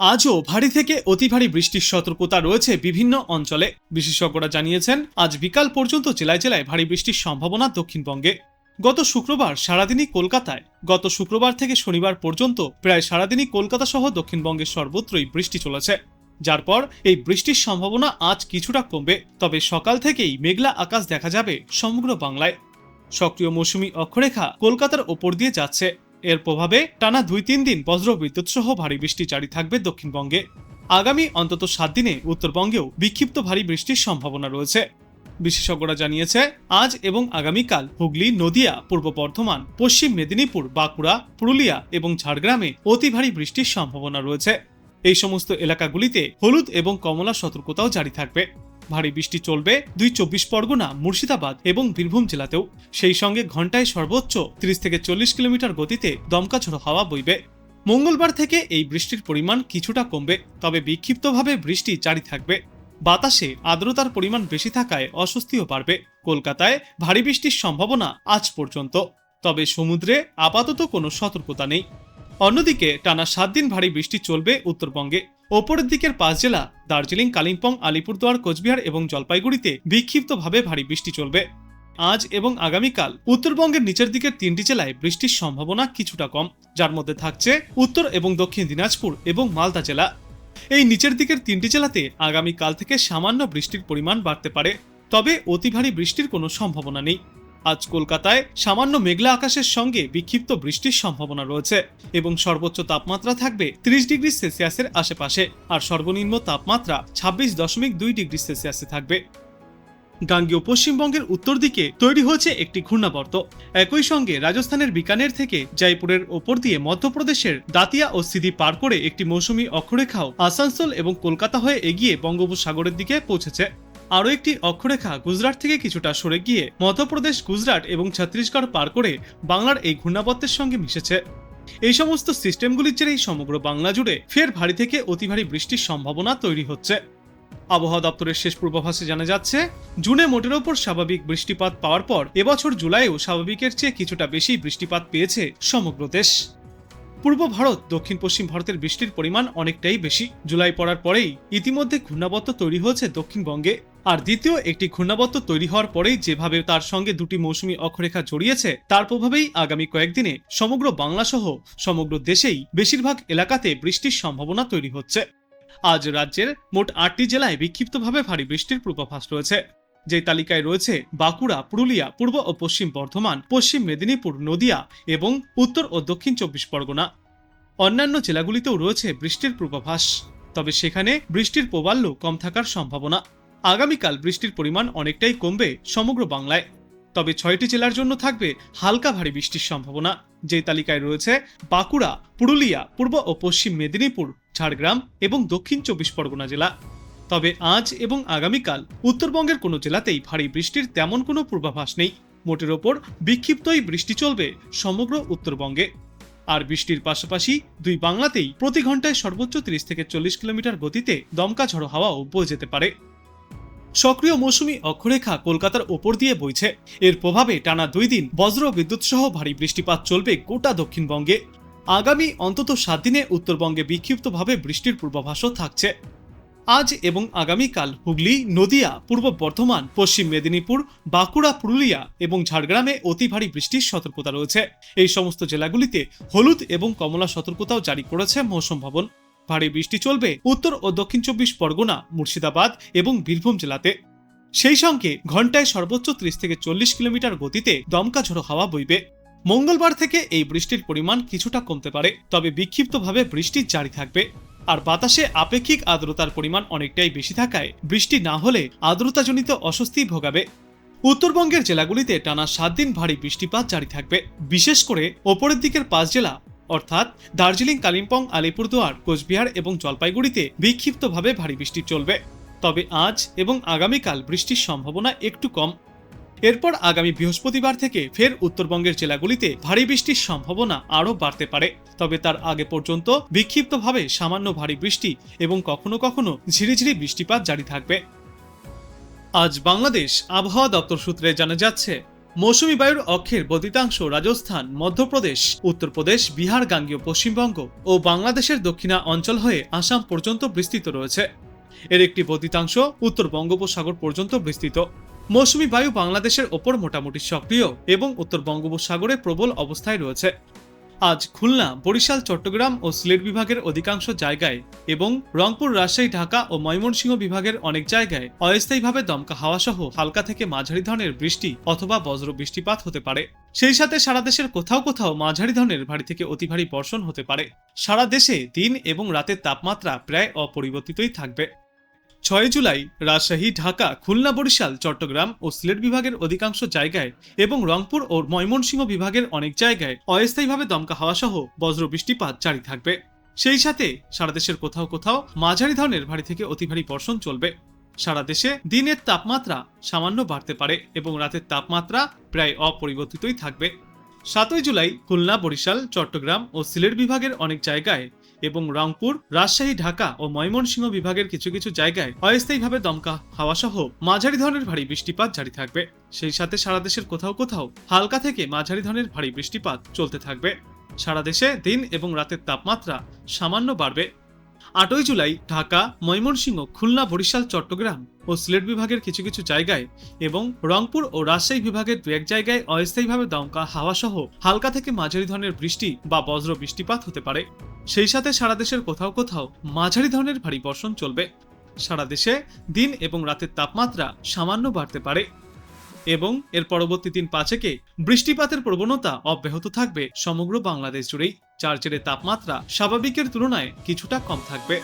আজও ভারী থেকে অতি ভারী বৃষ্টির সতর্কতা রয়েছে বিভিন্ন অঞ্চলে। বিশেষজ্ঞরা জানিয়েছেন, আজ বিকাল পর্যন্ত জেলায় জেলায় ভারী বৃষ্টির সম্ভাবনা দক্ষিণবঙ্গে। গত শুক্রবার সারাদিনই কলকাতায়, গত শুক্রবার থেকে শনিবার পর্যন্ত প্রায় সারাদিনই কলকাতা সহ দক্ষিণবঙ্গের সর্বত্রই বৃষ্টি চলেছে। যার পর এই বৃষ্টির সম্ভাবনা আজ কিছুটা কমবে, তবে সকাল থেকেই মেঘলা আকাশ দেখা যাবে সমগ্র বাংলায়। সক্রিয় মৌসুমি অক্ষরেখা কলকাতার ওপর দিয়ে যাচ্ছে। এর প্রভাবে টানা দুই তিন দিন বজ্র বিদ্যুৎ সহ ভারী বৃষ্টি জারি থাকবে দক্ষিণবঙ্গে। আগামী অন্তত সাত দিনে উত্তরবঙ্গেও বিক্ষিপ্ত ভারী বৃষ্টির সম্ভাবনা রয়েছে। বিশেষজ্ঞরা জানিয়েছে, আজ এবং আগামীকাল হুগলি, নদিয়া, পূর্ব বর্ধমান, পশ্চিম মেদিনীপুর, বাঁকুড়া, পুরুলিয়া এবং ঝাড়গ্রামে অতি ভারী বৃষ্টির সম্ভাবনা রয়েছে। এই সমস্ত এলাকাগুলিতে হলুদ এবং কমলা সতর্কতাও জারি থাকবে। ভারী বৃষ্টি চলবে দুই চব্বিশ পরগনা, মুর্শিদাবাদ এবং বীরভূম জেলাতেও। সেই সঙ্গে ঘন্টায় সর্বোচ্চ তিরিশ থেকে চল্লিশ কিলোমিটার গতিতে দমকা ঝোড়ো হাওয়া বইবে। মঙ্গলবার থেকে এই বৃষ্টির পরিমাণ কিছুটা কমবে, তবে বিক্ষিপ্তভাবে বৃষ্টি জারি থাকবে। বাতাসে আর্দ্রতার পরিমাণ বেশি থাকায় অস্বস্তিও বাড়বে। কলকাতায় ভারী বৃষ্টির সম্ভাবনা আজ পর্যন্ত। তবে সমুদ্রে আপাতত কোনো সতর্কতা নেই। অন্যদিকে টানা সাত দিন ভারী বৃষ্টি চলবে উত্তরবঙ্গে। ওপরের দিকের পাঁচ জেলা, দার্জিলিং, কালিম্পং, আলিপুরদুয়ার, কোচবিহার এবং জলপাইগুড়িতে বিক্ষিপ্তভাবে ভারী বৃষ্টি চলবে। আজ এবং আগামীকাল উত্তরবঙ্গের নিচের দিকের তিনটি জেলায় বৃষ্টির সম্ভাবনা কিছুটা কম, যার মধ্যে থাকছে উত্তর এবং দক্ষিণ দিনাজপুর এবং মালদা জেলা। এই নিচের দিকের তিনটি জেলাতে আগামীকাল থেকে সামান্য বৃষ্টির পরিমাণ বাড়তে পারে, তবে অতি ভারী বৃষ্টির কোনো সম্ভাবনা নেই। আজ কলকাতায় সামান্য মেঘলা আকাশের সঙ্গে বিক্ষিপ্ত বৃষ্টির সম্ভাবনা রয়েছে এবং সর্বোচ্চ তাপমাত্রা থাকবে ত্রিশ ডিগ্রি সেলসিয়াসের আশেপাশে আর সর্বনিম্ন তাপমাত্রা ছাব্বিশ দশমিক দুই ডিগ্রি সেলসিয়াসে থাকবে। গাঙ্গীয় পশ্চিমবঙ্গের উত্তর দিকে তৈরি হয়েছে একটি ঘূর্ণাবর্ত। একই সঙ্গে রাজস্থানের বিকানের থেকে জয়পুরের ওপর দিয়ে মধ্যপ্রদেশের দাতিয়া ও সিধি পার করে একটি মৌসুমী অক্ষরেখাও আসানসোল এবং কলকাতা হয়ে এগিয়ে বঙ্গোপসাগরের দিকে পৌঁছেছে। আরও একটি অক্ষরেখা গুজরাট থেকে কিছুটা সরে গিয়ে মধ্যপ্রদেশ, গুজরাট এবং ছত্তিশগড় পার করে বাংলার এই ঘূর্ণাবর্তের সঙ্গে মিশেছে। এই সমস্ত সিস্টেমগুলির জেরেই সমগ্র বাংলা জুড়ে ফের ভারী থেকে অতি ভারী বৃষ্টির সম্ভাবনা তৈরি হচ্ছে। আবহাওয়া দপ্তরের শেষ পূর্বাভাসে জানা যাচ্ছে, জুনে মোটের ওপর স্বাভাবিক বৃষ্টিপাত পাওয়ার পর এবছর জুলাইও স্বাভাবিকের চেয়ে কিছুটা বেশি বৃষ্টিপাত পেয়েছে সমগ্র দেশ। পূর্ব ভারত, দক্ষিণ পশ্চিম ভারতের বৃষ্টির পরিমাণ অনেকটাই বেশি। জুলাই পড়ার পরেই ইতিমধ্যে ঘূর্ণাবর্ত তৈরি হয়েছে দক্ষিণবঙ্গে। আর দ্বিতীয়, একটি ঘূর্ণাবর্ত তৈরি হওয়ার পরেই যেভাবে তার সঙ্গে দুটি মৌসুমী অক্ষরেখা জড়িয়েছে, তার প্রভাবেই আগামী কয়েকদিনে সমগ্র বাংলা সহ সমগ্র দেশেই বেশিরভাগ এলাকাতে বৃষ্টির সম্ভাবনা তৈরি হচ্ছে। আজ রাজ্যের মোট আটটি জেলায় বিক্ষিপ্তভাবে ভারী বৃষ্টির পূর্বাভাস রয়েছে। যে তালিকায় রয়েছে বাঁকুড়া, পুরুলিয়া, পূর্ব ও পশ্চিম বর্ধমান, পশ্চিম মেদিনীপুর, নদিয়া এবং উত্তর ও দক্ষিণ চব্বিশ পরগনা। অন্যান্য জেলাগুলিতেও রয়েছে বৃষ্টির পূর্বাভাস, তবে সেখানে বৃষ্টির প্রবাল্য কম থাকার সম্ভাবনা। আগামীকাল বৃষ্টির পরিমাণ অনেকটাই কমবে সমগ্র বাংলায়। তবে ছয়টি জেলার জন্য থাকবে হালকা ভারী বৃষ্টির সম্ভাবনা। যে তালিকায় রয়েছে বাঁকুড়া, পুরুলিয়া, পূর্ব ও পশ্চিম মেদিনীপুর, ঝাড়গ্রাম এবং দক্ষিণ চব্বিশ পরগনা জেলা। তবে আজ এবং আগামীকাল উত্তরবঙ্গের কোনো জেলাতেই ভারী বৃষ্টির তেমন কোনো পূর্বাভাস নেই। মোটের ওপর বিক্ষিপ্তই বৃষ্টি চলবে সমগ্র উত্তরবঙ্গে। আর বৃষ্টির পাশাপাশি দুই বাংলাতেই প্রতি ঘন্টায় সর্বোচ্চ তিরিশ থেকে চল্লিশ কিলোমিটার গতিতে দমকা ঝড়ো হাওয়াও বয়ে যেতে পারে। সক্রিয় মৌসুমি অক্ষরেখা কলকাতার ওপর দিয়ে বইছে। এর প্রভাবে টানা দুই দিন বজ্র বিদ্যুৎ সহ ভারী বৃষ্টিপাত চলবে গোটা দক্ষিণবঙ্গে। আগামী অন্তত সাত দিনে উত্তরবঙ্গে বিক্ষিপ্তভাবে বৃষ্টির পূর্বাভাসও থাকছে। আজ এবং আগামীকাল হুগলি, নদিয়া, পূর্ব বর্ধমান, পশ্চিম মেদিনীপুর, বাঁকুড়া, পুরুলিয়া এবং ঝাড়গ্রামে অতি ভারী বৃষ্টির সতর্কতা রয়েছে। এই সমস্ত জেলাগুলিতে হলুদ এবং কমলা সতর্কতাও জারি করেছে মৌসুম ভবন। ভারী বৃষ্টি চলবে উত্তর ও দক্ষিণ চব্বিশ পরগনা, মুর্শিদাবাদ এবং বীরভূম জেলাতে। সেই সঙ্গে ঘন্টায় সর্বোচ্চ ত্রিশ থেকে চল্লিশ কিলোমিটার গতিতে দমকা ঝোড়ো হাওয়া বইবে। মঙ্গলবার থেকে এই বৃষ্টির পরিমাণ কিছুটা কমতে পারে, তবে বিক্ষিপ্তভাবে বৃষ্টি জারি থাকবে। আর বাতাসে আপেক্ষিক আর্দ্রতার পরিমাণ অনেকটাই বেশি থাকায় বৃষ্টি না হলে আর্দ্রতাজনিত অস্বস্তি ভোগাবে। উত্তরবঙ্গের জেলাগুলিতে টানা সাত দিন ভারী বৃষ্টিপাত জারি থাকবে। বিশেষ করে ওপরের দিকের পাঁচ জেলা অর্থাৎ দার্জিলিং, কালিম্পং, আলিপুরদুয়ার, কোচবিহার এবং জলপাইগুড়িতে বিক্ষিপ্তভাবে ভারী বৃষ্টি চলবে। তবে আজ এবং আগামীকাল বৃষ্টির সম্ভাবনা একটু কম। এরপর আগামী বৃহস্পতিবার থেকে ফের উত্তরবঙ্গের জেলাগুলিতে ভারী বৃষ্টির সম্ভাবনা আরও বাড়তে পারে। তবে তার আগে পর্যন্ত বিক্ষিপ্তভাবে সামান্য ভারী বৃষ্টি এবং কখনো কখনো ঝিরিঝিরি বৃষ্টিপাত জারি থাকবে। আজ বাংলাদেশ আবহাওয়া দপ্তর সূত্রে জানা যাচ্ছে মৌসুমী বায়ুর অক্ষের বদিতাংশ রাজস্থান, মধ্যপ্রদেশ, উত্তরপ্রদেশ, বিহার, গাঙ্গীয়, পশ্চিমবঙ্গ ও বাংলাদেশের দক্ষিণা অঞ্চল হয়ে আসাম পর্যন্ত বিস্তৃত রয়েছে। এর একটি বদিতাংশ উত্তর বঙ্গোপসাগর পর্যন্ত বিস্তৃত। মৌসুমী বায়ু বাংলাদেশের ওপর মোটামুটি সক্রিয় এবং উত্তর বঙ্গোপসাগরে প্রবল অবস্থায় রয়েছে। আজ খুলনা, বরিশাল, চট্টগ্রাম ও সিলেট বিভাগের অধিকাংশ জায়গায় এবং রংপুর, রাজশাহী, ঢাকা ও ময়মনসিংহ বিভাগের অনেক জায়গায় অস্থায়ীভাবে দমকা হাওয়া সহ হালকা থেকে মাঝারি ধরনের বৃষ্টি অথবা বজ্র বৃষ্টিপাত হতে পারে। সেই সাথে সারা দেশের কোথাও কোথাও মাঝারি ধরনের ভারী থেকে অতি ভারী বর্ষণ হতে পারে। সারা দেশে দিন এবং রাতের তাপমাত্রা প্রায় অপরিবর্তিতই থাকবে। ছয় জুলাই রাজশাহী, ঢাকা, খুলনা, বরিশাল, চট্টগ্রাম ও সিলেট বিভাগের অধিকাংশ জায়গায় এবং রংপুর ও ময়মনসিংহ বিভাগের অনেক জায়গায় অস্থায়ীভাবে দমকা হাওয়া সহ বজ্র বৃষ্টিপাত জারি থাকবে। সেই সাথে সারা দেশের কোথাও কোথাও মাঝারি ধরনের ভারী থেকে অতি ভারী বর্ষণ চলবে। সারা দেশে দিনের তাপমাত্রা সামান্য বাড়তে পারে এবং রাতের তাপমাত্রা প্রায় অপরিবর্তিতই থাকবে। সাতই জুলাই খুলনা, বরিশাল, চট্টগ্রাম ও সিলেট বিভাগের অনেক জায়গায় এবং রংপুর, রাজশাহী, ঢাকা ও ময়মনসিংহ বিভাগের কিছু কিছু জায়গায় অস্থায়ীভাবে দমকা হাওয়া সহ মাঝারি ধরনের ভারী বৃষ্টিপাত জারি থাকবে। সেই সাথে সারা দেশের কোথাও কোথাও হালকা থেকে মাঝারি ধরনের ভারী বৃষ্টিপাত চলতে থাকবে। সারা দেশে দিন এবং রাতের তাপমাত্রা সামান্য বাড়বে। আটই জুলাই ঢাকা, ময়মনসিংহ, খুলনা, বরিশাল, চট্টগ্রাম ও সিলেট বিভাগের কিছু কিছু জায়গায় এবং রংপুর ও রাজশাহী বিভাগের দু এক জায়গায় অস্থায়ীভাবে দমকা হাওয়া সহ হালকা থেকে মাঝারি ধরনের বৃষ্টি বা বজ্র বৃষ্টিপাত হতে পারে। সেই সাথে সারা দেশের কোথাও কোথাও মাঝারি ধরনের ভারী বর্ষণ চলবে। সারা দেশে দিন এবং রাতের তাপমাত্রা সামান্য বাড়তে পারে। এবং এর পরবর্তী দিন পাঁচেকে বৃষ্টিপাতের প্রবণতা অব্যাহত থাকবে। সমগ্র বাংলাদেশ জুড়েই চার্চের তাপমাত্রা স্বাভাবিকের তুলনায় কিছুটা কম থাকবে।